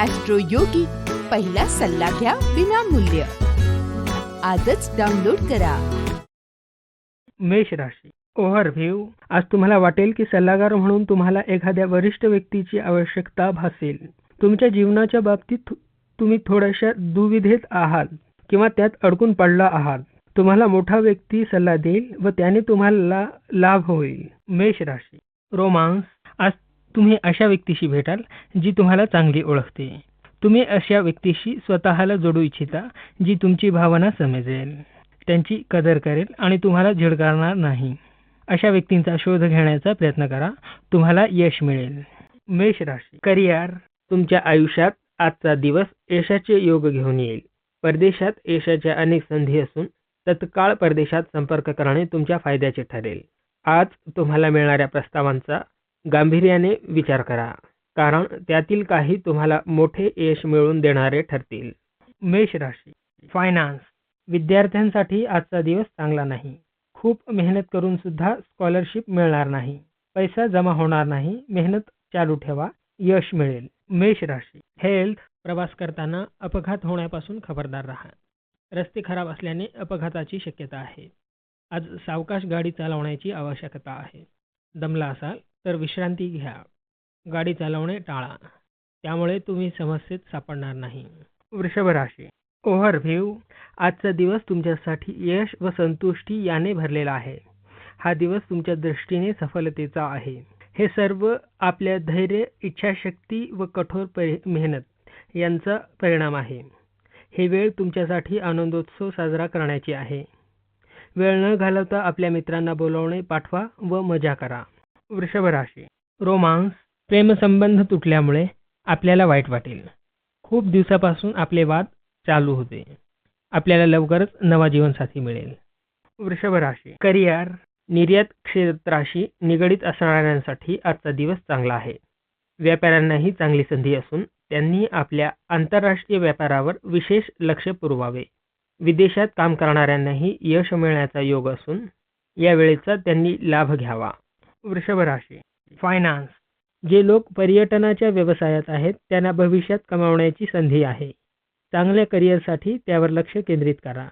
Austro योगी पहिला सल्ला घ्या विनामूल्य. आजच डाउनलोड करा. मेष राशी. ओव्हरव्ह्यू आज तुम्हाला वाटेल की सल्लागार म्हणून तुम्हाला एखाद्या वरिष्ठ व्यक्तीची आवश्यकता भासेल. तुमच्या जीवनाच्या बाबतीत तुम्ही थोड्याशा दुविधेत आहात किंवा त्यात अडकून पडला आहात. तुम्हाला मोठा व्यक्ती सल्ला देईल व त्याने तुम्हाला लाभ होईल. मेष राशी. रोमांस. तुम्ही अशा व्यक्तीशी भेटाल जी तुम्हाला चांगली ओळखते. तुम्ही अशा व्यक्तीशी स्वतःला जोडू इच्छिता जी तुमची भावना समजेल. त्यांची कदर करेल आणि तुम्हाला झिडकारणार नाही. अशा व्यक्तींचा शोध घेण्याचा प्रयत्न करा. तुम्हाला यश मिळेल. मेष राशी. करिअर. तुमच्या आयुष्यात आजचा दिवस यशाचे योग घेऊन येईल. परदेशात यशाच्या अनेक संधी असून तत्काळ परदेशात संपर्क करणे तुमच्या फायद्याचे ठरेल. आज तुम्हाला मिळणाऱ्या प्रस्तावांचा गांभीर्याने विचार करा. कारण त्यातील काही तुम्हाला मोठे यश मिळवून देणारे ठरतील. मेष राशी. फायनान्स विद्यार्थ्यांसाठी आजचा दिवस चांगला नाही. खूप मेहनत करून सुद्धा स्कॉलरशिप मिळणार नाही. पैसा जमा होणार नाही. मेहनत चालू ठेवा. यश मिळेल. मेष राशी. हेल्थ प्रवास करताना अपघात होण्यापासून खबरदार राहा. रस्ते खराब असल्याने अपघाताची शक्यता आहे. आज सावकाश गाडी चालवण्याची आवश्यकता आहे. दमला असाल तर विश्रांती घ्या. गाडी चालवणे टाळा. त्यामुळे तुम्ही समस्येत सापडणार नाही. वृषभ राशी ओव्हरव्ह्यू आजचा दिवस तुमच्यासाठी यश व संतुष्टी याने भरलेला आहे. हा दिवस तुमच्या दृष्टीने सफलतेचा आहे. हे सर्व आपल्या धैर्य इच्छाशक्ती व कठोर परि मेहनत यांचा परिणाम आहे. हे वेळ तुमच्यासाठी आनंदोत्सव साजरा करण्याची आहे. वेळ न घालवता आपल्या मित्रांना बोलवणे पाठवा व मजा करा. वृषभ राशी रोमांस प्रेमसंबंध तुटल्यामुळे आपल्याला वाईट वाटेल. खूप दिवसापासून आपले वाद चालू होते. आपल्याला लवकरच नवा जीवनसाथी मिळेल. वृषभ राशी करिअर निर्यात क्षेत्राशी निगडीत असणाऱ्यांसाठी आजचा दिवस चांगला आहे. व्यापाऱ्यांनाही चांगली संधी असून त्यांनी आपल्या आंतरराष्ट्रीय व्यापारावर विशेष लक्ष पुरवावे. विदेशात काम करणाऱ्यांनाही यश मिळण्याचा योग असून या वेळेचा त्यांनी लाभ घ्यावा. वृषभ राशी फायनान्स जे लोक पर्यटनाच्या व्यवसायात आहेत त्यांना भविष्यात कमावण्याची संधी आहे. चांगल्या करिअरसाठी त्यावर लक्ष केंद्रित करा.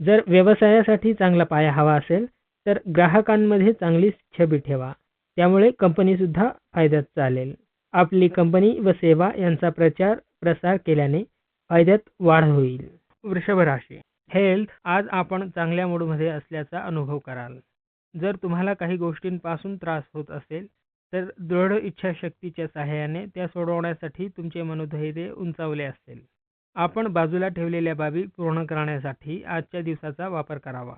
जर व्यवसायासाठी चांगला पाया हवा असेल तर ग्राहकांमध्ये चांगली छबी ठेवा. त्यामुळे कंपनीसुद्धा फायद्यात चालेल. आपली कंपनी व सेवा यांचा प्रचार प्रसार केल्याने फायद्यात वाढ होईल. वृषभ राशी हेल्थ आज आपण चांगल्या मूडमध्ये असल्याचा अनुभव कराल. जर तुम्हाला काही गोष्टींपासून त्रास होत असेल तर दृढ इच्छाशक्तीच्या सहाय्याने त्या सोडवण्यासाठी तुमचे मनोधैर्य उंचावले असेल. आपण बाजूला ठेवलेल्या बाबी पूर्ण करण्यासाठी आजच्या दिवसाचा वापर करावा.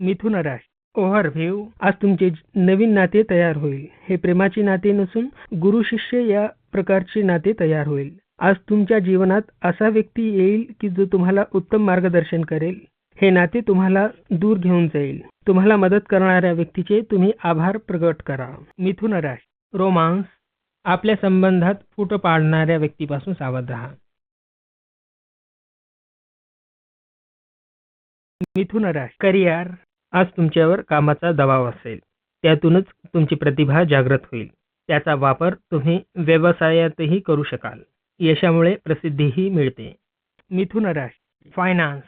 मिथुन राशी ओव्हरव्ह्यू आज तुमचे नवीन नाते तयार होईल. हे प्रेमाची नाते नसून गुरु शिष्य या प्रकारचे नाते तयार होईल. आज तुमच्या जीवनात असा व्यक्ती येईल की जो तुम्हाला उत्तम मार्गदर्शन करेल. हे नाते तुम्हाला दूर घेऊन जाईल. तुम्हाला मदत करणाऱ्या व्यक्तीचे तुम्ही आभार प्रगट करा. मिथुन राशी रोमांस आपल्या संबंधात फुट पाडणाऱ्या व्यक्तीपासून सावध राहा. मिथुन राशी करिअर आज तुमच्यावर कामाचा दबाव असेल. त्यातूनच तुमची प्रतिभा जागृत होईल. त्याचा वापर तुम्ही व्यवसायातही करू शकाल. यशामुळे प्रसिद्धीही मिळते. मिथुन राशी फायनान्स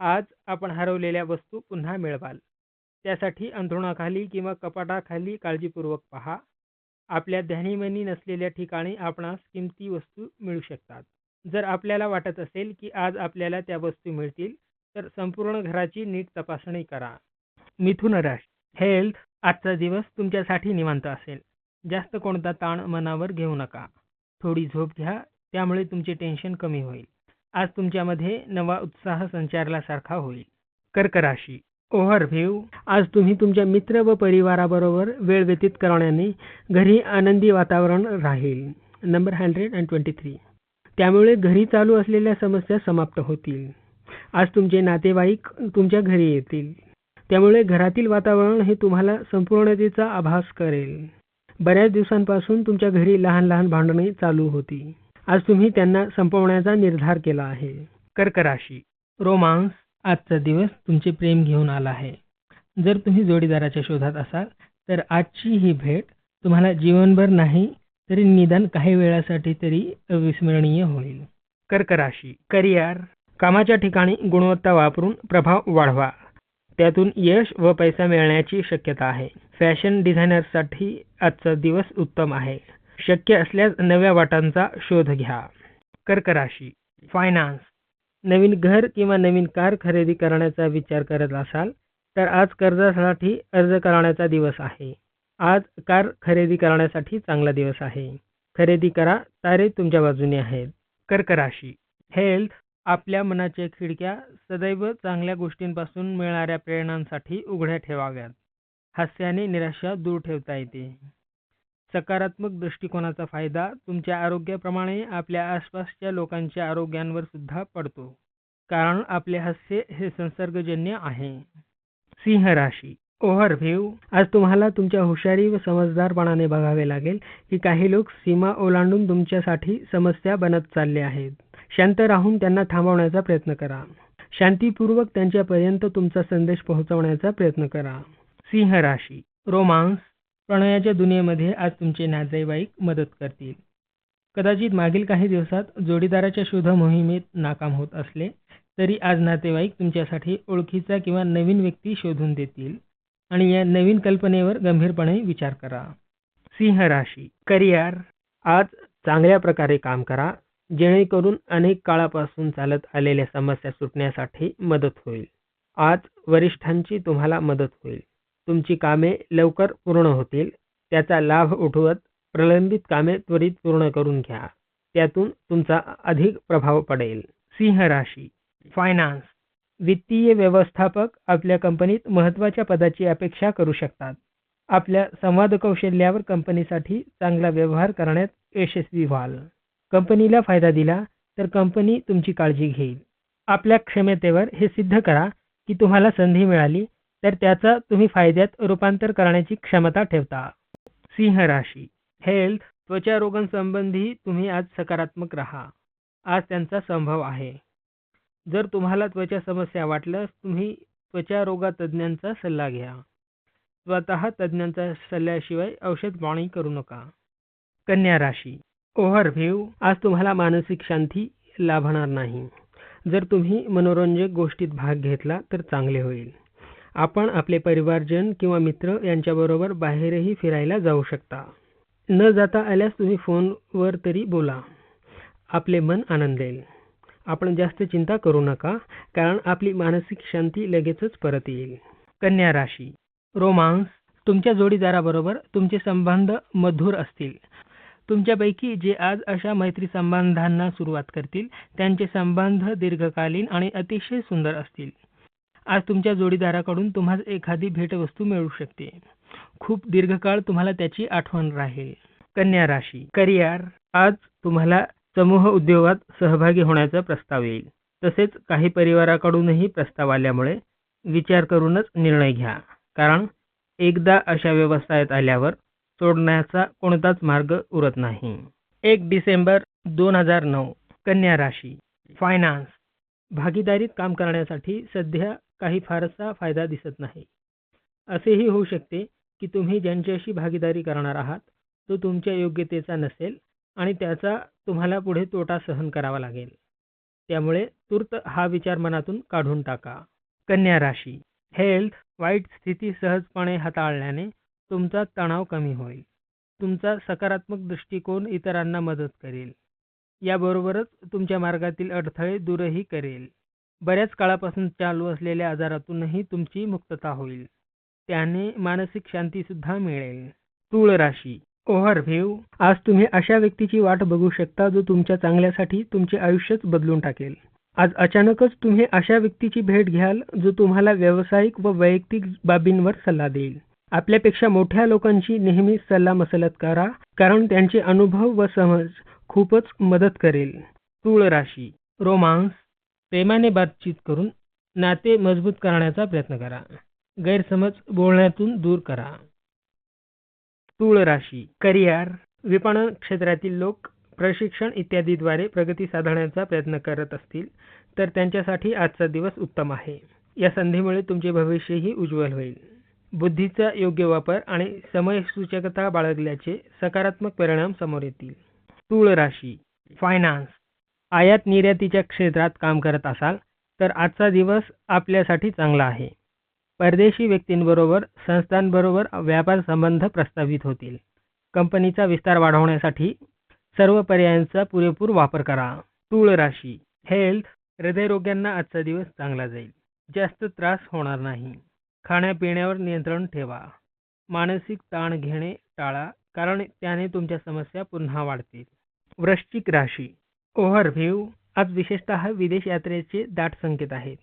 आज आपण हरवलेल्या वस्तू पुन्हा मिळवाल. त्यासाठी अंथरुणाखाली किंवा कपाटाखाली काळजीपूर्वक पहा. आपल्या ध्यानीमनी नसलेल्या ठिकाणी आपणास किमती वस्तू मिळू शकतात. जर आपल्याला वाटत असेल की आज आपल्याला त्या वस्तू मिळतील तर संपूर्ण घराची नीट तपासणी करा. मिथुन राशी हेल्थ आजचा दिवस तुमच्यासाठी निवांत असेल. जास्त कोणता ताण मनावर घेऊ नका. थोडी झोप घ्या त्यामुळे तुमचे टेन्शन कमी होईल. आज तुमच्यामध्ये नवा उत्साह संचारल्यासारखा होईल. कर्क राशी ओव्हरव्ह्यू आज तुम्ही तुमच्या मित्र व परिवाराबरोबर वेळ व्यतीत करण्याने घरी आनंदी वातावरण राहील. Number hundred and twenty three त्यामुळे घरी चालू असलेल्या समस्या समाप्त होतील. आज तुमचे नातेवाईक तुमच्या घरी येतील. त्यामुळे घरातील वातावरण हे तुम्हाला संपूर्णतेचा आभास करेल. बऱ्याच दिवसांपासून तुमच्या घरी लहान लहान भांडणे चालू होती. आज तुम्ही त्यांना संपवण्याचा निर्धार केला आहे. कर्क राशी रोमांस आजचा दिवस तुमचे प्रेम घेऊन आला आहे. जर तुम्ही जोडीदाराच्या शोधात असाल तर आजची ही भेट तुम्हाला जीवनभर नाही तरी निदान काही वेळासाठी तरी अविस्मरणीय होईल. कर्क राशी करिअर. कामाच्या ठिकाणी गुणवत्ता वापरून प्रभाव वाढवा. त्यातून यश व पैसा मिळण्याची शक्यता आहे. फॅशन डिझायनरसाठी आजचा दिवस उत्तम आहे. शक्य असल्यास नव्या वाटांचा शोध घ्या. कर्क राशी फायनान्स नवीन घर किंवा नवीन कार खरेदी करण्याचा विचार करत असाल तर आज कर्जासाठी अर्ज करण्याचा दिवस आहे. आज कार खरेदी करण्यासाठी चांगला दिवस आहे. खरेदी करा तारे तुमच्या बाजूने आहेत. कर्क राशी हेल्थ आपल्या मनाच्या खिडक्या सदैव चांगल्या गोष्टींपासून मिळणाऱ्या प्रेरणांसाठी उघड्या ठेवाव्यात. हास्याने निराशा दूर ठेवता येते. सकारात्मक दृष्टिकोनाचा फायदा तुमच्या आरोग्याप्रमाणे आपल्या आसपासच्या लोकांच्या आरोग्यांवर सुद्धा पडतो. कारण आपले हास्य हे संसर्गजन्य आहे. सिंह राशी. ओव्हरव्ह्यू आज तुम्हाला तुमच्या हुशारी व समजदारपणाने बघावे लागेल की काही लोक सीमा ओलांडून तुमच्यासाठी समस्या बनत चालले आहेत. शांत राहून त्यांना थांबवण्याचा प्रयत्न करा. शांतीपूर्वक त्यांच्यापर्यंत तुमचा संदेश पोहोचवण्याचा प्रयत्न करा. सिंह राशी. रोमांस. प्रणयाच्या दुनियेमध्ये आज तुमचे नातेवाईक मदत करतील. कदाचित मागील काही दिवसात जोडीदाराच्या शोध मोहिमेत नाकाम होत असले तरी आज नातेवाईक तुमच्यासाठी ओळखीचा किंवा नवीन व्यक्ती शोधून देतील. आणि या नवीन कल्पनेवर गंभीरपणे विचार करा. सिंह राशी करिअर. आज चांगल्या प्रकारे काम करा. जेणेकरून अनेक काळापासून चालत आलेल्या समस्या सुटण्यासाठी मदत होईल. आज वरिष्ठांची तुम्हाला मदत होईल. तुमची कामे लवकर पूर्ण होतील. त्याचा लाभ उठवत प्रलंबित कामे त्वरित पूर्ण करून घ्या. त्यातून तुमचा अधिक प्रभाव पडेल. सिंह राशी. फायनान्स वित्तीय व्यवस्थापक आपल्या कंपनीत महत्त्वाच्या पदाची अपेक्षा करू शकतात. आपल्या संवाद कौशल्यावर कंपनीसाठी चांगला व्यवहार करण्यात यशस्वी व्हाल. कंपनीला फायदा दिला तर कंपनी तुमची काळजी घेईल. आपल्या क्षमतेवर हे सिद्ध करा की तुम्हाला संधी मिळाली तर त्याचा तुम्ही फायद्यात रूपांतर करण्याची क्षमता ठेवता. सिंह राशी. हेल्थ त्वचा रोगांसंबंधी तुम्ही आज सकारात्मक राहा. आज त्यांचा संभव आहे. जर तुम्हाला त्वचा समस्या वाटल्यास तुम्ही त्वचा रोगा तज्ज्ञांचा सल्ला घ्या. स्वतः तज्ज्ञांच्या सल्ल्याशिवाय औषध पाणी करू नका. कन्या राशी. ओव्हरव्ह्यू. आज तुम्हाला मानसिक शांती लाभणार नाही. जर तुम्ही मनोरंजक गोष्टीत भाग घेतला तर चांगले होईल. आपण आपले परिवारजन किंवा मित्र यांच्याबरोबर बाहेरही फिरायला जाऊ शकता. न जाता आल्यास तुम्ही फोनवर तरी बोला. आपले मन आनंदेल. आपण जास्त चिंता करू नका कारण आपली मानसिक शांती लगेचच परत येईल. कन्या राशी. रोमांस. तुमच्या जोडीदाराबरोबर तुमचे संबंध मधुर असतील. तुमच्यापैकी जे आज अशा मैत्री संबंधांना सुरुवात करतील त्यांचे संबंध दीर्घकालीन आणि अतिशय सुंदर असतील. आज तुमच्या जोडीदाराकडून तुम्हाला एखादी भेटवस्तू मिळू शकते. खूप दीर्घकाळ तुम्हाला त्याची आठवण राहील. कन्या राशी करिअर आज तुम्हाला समूह उद्योगात सहभागी होण्याचा प्रस्ताव येईल. तसेच काही परिवाराकडूनही प्रस्ताव आल्यामुळे विचार करूनच निर्णय घ्या. कारण एकदा अशा व्यवसायात आल्यावर सोडण्याचा कोणताच मार्ग उरत नाही. एक डिसेंबर दोन हजार नऊ कन्या राशी फायनान्स भागीदारीत काम करण्यासाठी सध्या काही फारसा फायदा दिसत नाही. असेही होऊ शकते की तुम्ही ज्यांच्याशी भागीदारी करणार आहात तो तुमच्या योग्यतेचा नसेल आणि त्याचा तुम्हाला पुढे तोटा सहन करावा लागेल. त्यामुळे तूर्त हा विचार मनातून काढून टाका. कन्या राशी. हेल्थ वाईट स्थिती सहजपणे हाताळल्याने तुमचा तणाव कमी होईल. तुमचा सकारात्मक दृष्टिकोन इतरांना मदत करेल. याबरोबरच तुमच्या मार्गातील अडथळे दूरही करेल. बऱ्याच काळापासून चालू असलेल्या आजारातूनही तुमची मुक्तता होईल. त्याने मानसिक शांती सुद्धा मिळेल. तुळ राशी. ओव्हरव्ह्यू आज तुम्ही अशा व्यक्तीची वाट बघू शकता जो तुमच्या चांगल्यासाठी तुमचे आयुष्यच बदलून टाकेल. आज अचानकच तुम्ही अशा व्यक्तीची भेट घ्याल जो तुम्हाला व्यावसायिक व वैयक्तिक बाबींवर सल्ला देईल. आपल्यापेक्षा मोठ्या लोकांची नेहमी सल्लामसलत करा कारण त्यांचे अनुभव व समज खूपच मदत करेल. तुळ राशी. रोमांस. प्रेमाने बातचीत करून नाते मजबूत करण्याचा प्रयत्न करा. गैरसमज बोलण्यातून दूर करा. तूळ राशी करिअर विपणन क्षेत्रातील लोक प्रशिक्षण इत्यादीद्वारे प्रगती साधण्याचा प्रयत्न करत असतील तर त्यांच्यासाठी आजचा दिवस उत्तम आहे. या संधीमुळे तुमचे भविष्यही उज्ज्वल होईल. बुद्धीचा योग्य वापर आणि समयसूचकता बाळगल्याचे सकारात्मक परिणाम समोर येतील. तूळ राशी फायनान्स आयात निर्यातीच्या क्षेत्रात काम करत असाल तर आजचा दिवस आपल्यासाठी चांगला आहे. परदेशी व्यक्तींबरोबर संस्थांबरोबर व्यापार संबंध प्रस्तावित होतील. कंपनीचा विस्तार वाढवण्यासाठी सर्व पर्यायांचा पुरेपूर वापर करा. तूळ राशी हेल्थ हृदयरोग्यांना आजचा दिवस चांगला जाईल. जास्त त्रास होणार नाही. खाण्यापिण्यावर नियंत्रण ठेवा. मानसिक ताण घेणे टाळा कारण त्याने तुमच्या समस्या पुन्हा वाढतील. वृश्चिक राशी ओव्हरव्ह्यू आज विशेषतः विदेश यात्रेचे दाट संकेत आहेत.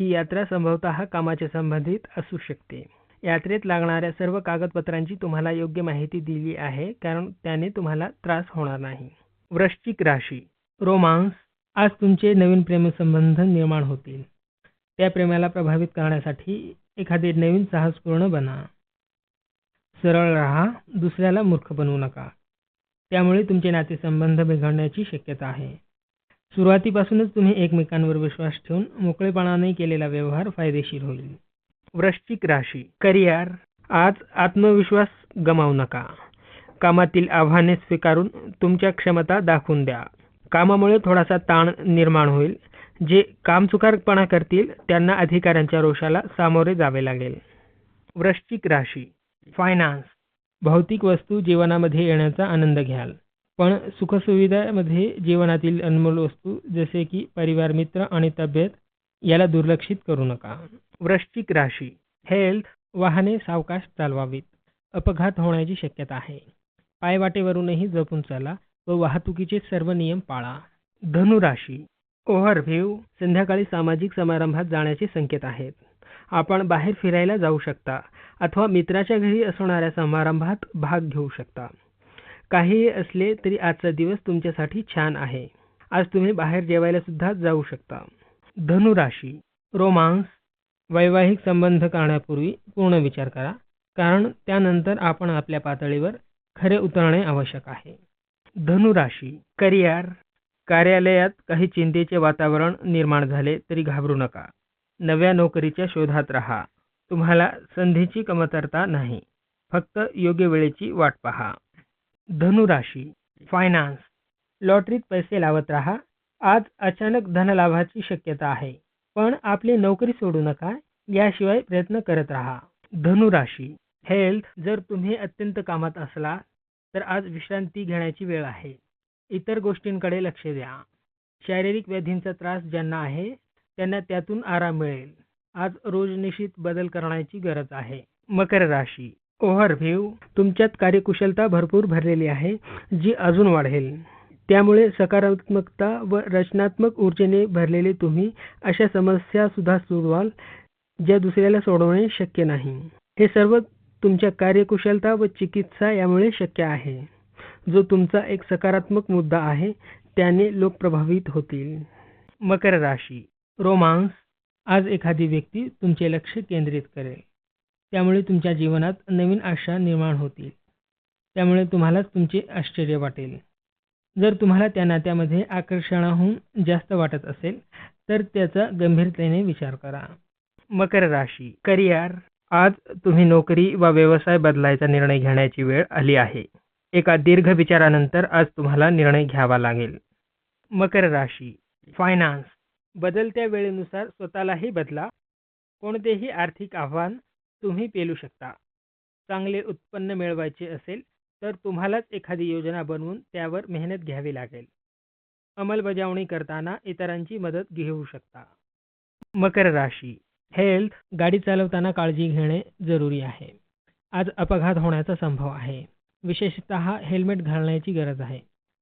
ही यात्रा संभवतः कामाच्या संबंधित असू शकते. यात्रेत लागणाऱ्या सर्व कागदपत्रांची तुम्हाला योग्य माहिती दिली आहे कारण त्याने तुम्हाला त्रास होणार नाही. वृश्चिक राशी रोमांस आज तुमचे नवीन प्रेमसंबंध निर्माण होतील. त्या प्रेमाला प्रभावित करण्यासाठी एखादे नवीन साहसपूर्ण बना. सरळ राहा दुसऱ्याला मूर्ख बनवू नका. त्यामुळे तुमचे नातेसंबंध बिघडण्याची शक्यता आहे. सुरुवातीपासूनच तुम्ही एकमेकांवर विश्वास ठेवून मोकळेपणाने केलेला व्यवहार फायदेशीर होईल. वृश्चिक राशी करिअर आज आत्मविश्वास गमावू नका. कामातील आव्हाने स्वीकारून तुमच्या क्षमता दाखवून द्या. कामामुळे थोडासा ताण निर्माण होईल. जे कामचुकारपणा करतील त्यांना अधिकाऱ्यांच्या रोषाला सामोरे जावे लागेल. वृश्चिक राशी फायनान्स भौतिक वस्तू जीवनामध्ये येण्याचा आनंद घ्याल. पण सुखसुविधामध्ये जीवनातील अनमोल वस्तू जसे की परिवार मित्र आणि तब्येत याला दुर्लक्षित करू नका. वृश्चिक राशी हेल्थ वाहने सावकाश चालवावीत. अपघात होण्याची शक्यता आहे. पायवाटेवरूनही जपून चाला व वाहतुकीचे सर्व नियम पाळा. धनुराशी ओव्हरव्ह्यू संध्याकाळी सामाजिक समारंभात जाण्याचे संकेत आहेत. आपण बाहेर फिरायला जाऊ शकता अथवा मित्राच्या घरी असणाऱ्या समारंभात भाग घेऊ शकता. काहीही असले तरी आजचा दिवस तुमच्यासाठी छान आहे. आज तुम्ही बाहेर जेवायला सुद्धा जाऊ शकता. धनुराशी. रोमांस वैवाहिक संबंध करण्यापूर्वी पूर्ण विचार करा कारण त्यानंतर आपण आपल्या पातळीवर खरे उतरणे आवश्यक आहे. धनुराशी. करिअर. कार्यालयात काही चिंतेचे वातावरण निर्माण झाले तरी घाबरू नका. नव्या नोकरीच्या शोधात राहा. तुम्हाला संधीची कमतरता नाही. फक्त योग्य वेळेची वाट पहा. धनुराशी फायनान्स लॉटरीत पैसे लावत राहा. आज अचानक धनलाभाची शक्यता आहे. पण आपली नोकरी सोडू नका. याशिवाय प्रयत्न करत राहा. धनुराशी हेल्थ जर तुम्ही अत्यंत कामात असला तर आज विश्रांती घेण्याची वेळ आहे. इतर गोष्टींकडे लक्ष द्या. शारीरिक व्याधींचा त्रास ज्यांना आहे त्यांना त्यातून आराम मिळेल. आज रोजनिशीत बदल करण्याची गरज आहे. मकर राशी. ओव्हरव्ह्यू तुमच्यात कार्यकुशलता भरपूर भरलेली आहे जी अजून वाढेल. त्यामुळे सकारात्मकता व रचनात्मक ऊर्जेने भरलेले तुम्ही अशा समस्या सुद्धा सोडवाल ज्या दुसऱ्याला सोडवणे शक्य नाही. हे सर्व तुमच्या कार्यकुशलता व चिकित्सा यामुळे शक्य आहे. जो तुमचा एक सकारात्मक मुद्दा आहे त्याने लोक प्रभावित होतील. मकर राशी. रोमांस आज एखादी व्यक्ती तुमचे लक्ष केंद्रित करेल. त्यामुळे तुमच्या जीवनात नवीन आशा निर्माण होतील. त्यामुळे तुम्हालाच तुमचे आश्चर्य वाटेल. जर तुम्हाला त्या नात्यामध्ये आकर्षणाहून जास्त वाटत असेल तर त्याचा गंभीरतेने विचार करा. मकर राशी करिअर. आज तुम्ही नोकरी वा व्यवसाय बदलायचा निर्णय घेण्याची वेळ आली आहे. एका दीर्घ विचारानंतर आज तुम्हाला निर्णय घ्यावा लागेल. मकर राशी फायनान्स बदलत्या वेळेनुसार स्वतःलाही बदला. कोणतेही आर्थिक आव्हान तुम्ही पेलू शकता. चांगले उत्पन्न मिळवायचे असेल तर तुम्हालाच एखादी योजना बनवून त्यावर मेहनत घ्यावी लागेल. अंमलबजावणी करताना इतरांची मदत घेऊ शकता. मकर राशी हेल्थ गाडी चालवताना काळजी घेणे जरुरी आहे. आज अपघात होण्याचा संभव आहे. विशेषतः हेल्मेट घालण्याची गरज आहे.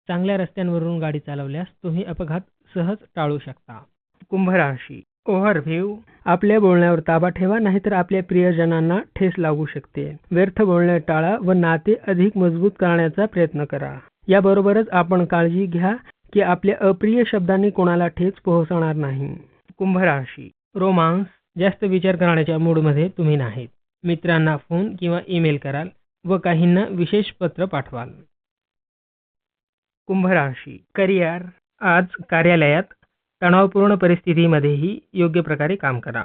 चांगल्या रस्त्यांवरून गाडी चालवल्यास तुम्ही अपघात सहज टाळू शकता. कुंभ राशी ओव्हरव्ह्यू आपल्या बोलण्यावर ताबा ठेवा नाहीतर आपल्या प्रियजनांना ठेस लागू शकते. व्यर्थ बोलणे टाळा व नाते अधिक मजबूत करण्याचा प्रयत्न करा. याबरोबरच आपण काळजी घ्या की आपल्या अप्रिय शब्दांनी कोणाला ठेच पोहोचणार नाही. कुंभ राशी रोमांस. जास्त विचार करण्याच्या मूडमध्ये तुम्ही नाहीत. मित्रांना फोन किंवा ईमेल कराल व काहींना विशेष पत्र पाठवाल. कुंभ राशी करिअर. आज कार्यालयात तणावपूर्ण परिस्थितीमध्येही योग्य प्रकारे काम करा.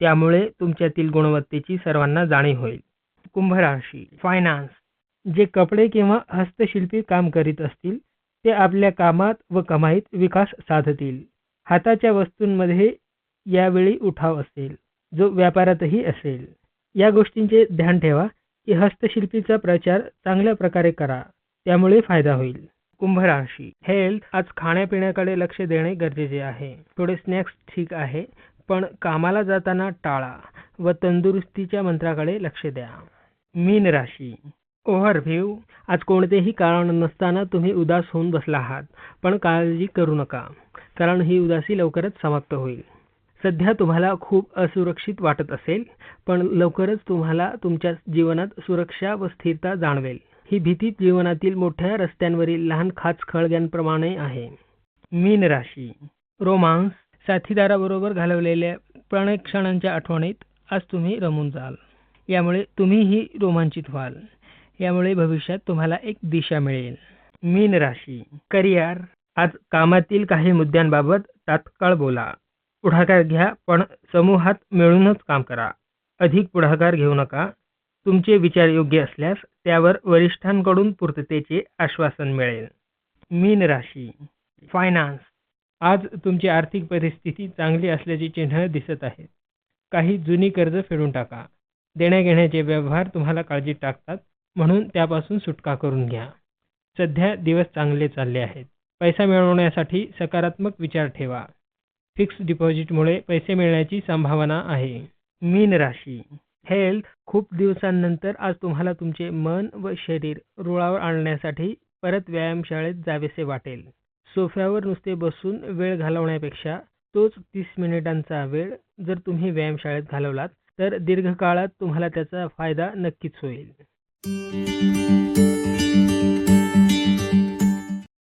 त्यामुळे तुमच्यातील गुणवत्तेची सर्वांना जाणीव होईल. कुंभ राशी फायनान्स जे कपडे किंवा हस्तशिल्पी काम करीत असतील ते आपल्या कामात व कमाईत विकास साधतील. हाताच्या वस्तूंमध्ये यावेळी उठाव असेल जो व्यापारातही असेल. या गोष्टींचे ध्यान ठेवा की हस्तशिल्पीचा प्रचार चांगल्या प्रकारे करा त्यामुळे फायदा होईल. कुंभ राशी हेल्थ आज खाण्यापिण्याकडे लक्ष देणे गरजेचे आहे. थोडे स्नॅक्स ठीक आहे पण कामाला जाताना टाळा व तंदुरुस्तीच्या मंत्राकडे लक्ष द्या. मीन राशी. ओव्हरव्ह्यू. आज कोणतेही कारण नसताना तुम्ही उदास होऊन बसला आहात पण काळजी करू नका कारण ही उदासी लवकरच समाप्त होईल. सध्या तुम्हाला खूप असुरक्षित वाटत असेल पण लवकरच तुम्हाला तुमच्या जीवनात सुरक्षा व स्थिरता जाणवेल. ही भीती जीवनातील मोठ्या रस्त्यांवरील लहान खाच खळग्यांप्रमाणे आहे. मीन राशी. रोमांस साथीदाराबरोबर घालवलेल्या प्रणय क्षणांच्या आठवणीत आज तुम्ही रमून जाल. यामुळे तुम्हीही रोमांचित व्हाल. यामुळे भविष्यात तुम्हाला एक दिशा मिळेल. मीन राशी. करिअर. आज कामातील काही मुद्द्यांबाबत तात्काळ बोला. पुढाकार घ्या पण समूहात मिळूनच काम करा. अधिक पुढाकार घेऊ नका. तुमचे विचार योग्य असल्यास त्यावर वरिष्ठांकडून पूर्ततेचे आश्वासन मिळेल. मीन राशी फायनान्स आज तुमची आर्थिक परिस्थिती चांगली असल्याची चिन्ह दिसत आहेत. काही जुनी कर्ज फेडून टाका. देण्याघेण्याचे व्यवहार तुम्हाला काळजी टाकतात म्हणून त्यापासून सुटका करून घ्या. सध्या दिवस चांगले चालले आहेत. पैसा मिळवण्यासाठी सकारात्मक विचार ठेवा. फिक्स डिपॉझिटमुळे पैसे मिळण्याची संभावना आहे. मीन राशी हेल्थ खूप दिवसांनंतर आज तुम्हाला तुमचे मन व शरीर रुळावर आणण्यासाठी परत व्यायामशाळेत जावेसे वाटेल. सोफ्यावर नुसते बसून वेळ घालवण्यापेक्षा तोच तीस मिनिटांचा वेळ जर तुम्ही व्यायामशाळेत घालवलात तर दीर्घकाळात तुम्हाला त्याचा फायदा नक्कीच होईल.